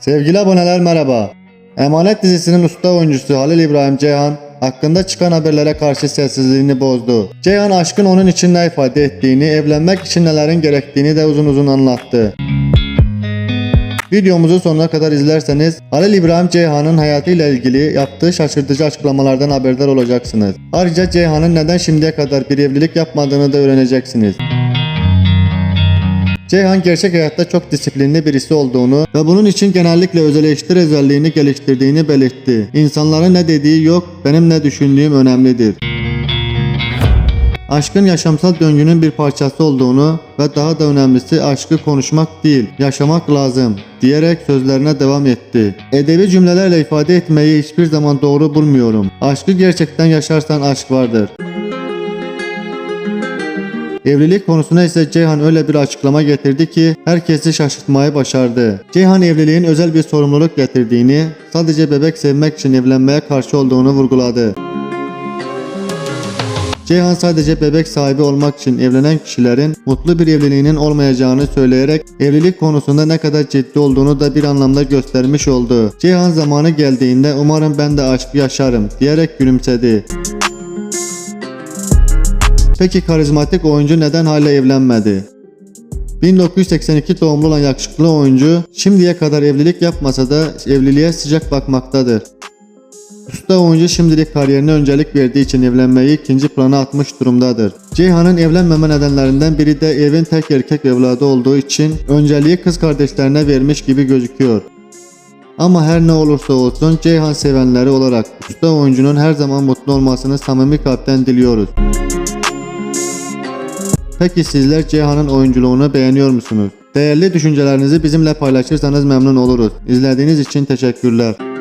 Sevgili aboneler merhaba. Emanet dizisinin usta oyuncusu Halil İbrahim Ceyhan hakkında çıkan haberlere karşı sessizliğini bozdu. Ceyhan aşkın onun için ne ifade ettiğini, evlenmek için nelerin gerektiğini de uzun uzun anlattı. Videomuzu sonuna kadar izlerseniz Halil İbrahim Ceyhan'ın hayatıyla ilgili yaptığı şaşırtıcı açıklamalardan haberdar olacaksınız. Ayrıca Ceyhan'ın neden şimdiye kadar bir evlilik yapmadığını da öğreneceksiniz. Ceyhan gerçek hayatta çok disiplinli birisi olduğunu ve bunun için genellikle öz eleştiri özelliğini geliştirdiğini belirtti. İnsanların ne dediği yok, benim ne düşündüğüm önemlidir. Aşkın yaşamsal döngünün bir parçası olduğunu ve daha da önemlisi aşkı konuşmak değil, yaşamak lazım diyerek sözlerine devam etti. Edebi cümlelerle ifade etmeyi hiçbir zaman doğru bulmuyorum. Aşkı gerçekten yaşarsan aşk vardır. Evlilik konusuna ise Ceyhan öyle bir açıklama getirdi ki herkesi şaşırtmayı başardı. Ceyhan evliliğin özel bir sorumluluk getirdiğini, sadece bebek sevmek için evlenmeye karşı olduğunu vurguladı. Ceyhan sadece bebek sahibi olmak için evlenen kişilerin mutlu bir evliliğinin olmayacağını söyleyerek evlilik konusunda ne kadar ciddi olduğunu da bir anlamda göstermiş oldu. Ceyhan zamanı geldiğinde umarım ben de aşkı yaşarım diyerek gülümsedi. Peki karizmatik oyuncu neden hala evlenmedi? 1982 doğumlu olan yakışıklı oyuncu şimdiye kadar evlilik yapmasa da evliliğe sıcak bakmaktadır. Usta oyuncu şimdilik kariyerine öncelik verdiği için evlenmeyi ikinci plana atmış durumdadır. Ceyhan'ın evlenmeme nedenlerinden biri de evin tek erkek evladı olduğu için önceliği kız kardeşlerine vermiş gibi gözüküyor. Ama her ne olursa olsun Ceyhan sevenleri olarak usta oyuncunun her zaman mutlu olmasını samimi kalpten diliyoruz. Peki sizler Ceyhan'ın oyunculuğunu beğeniyor musunuz? Değerli düşüncelerinizi bizimle paylaşırsanız memnun oluruz. İzlediğiniz için teşekkürler.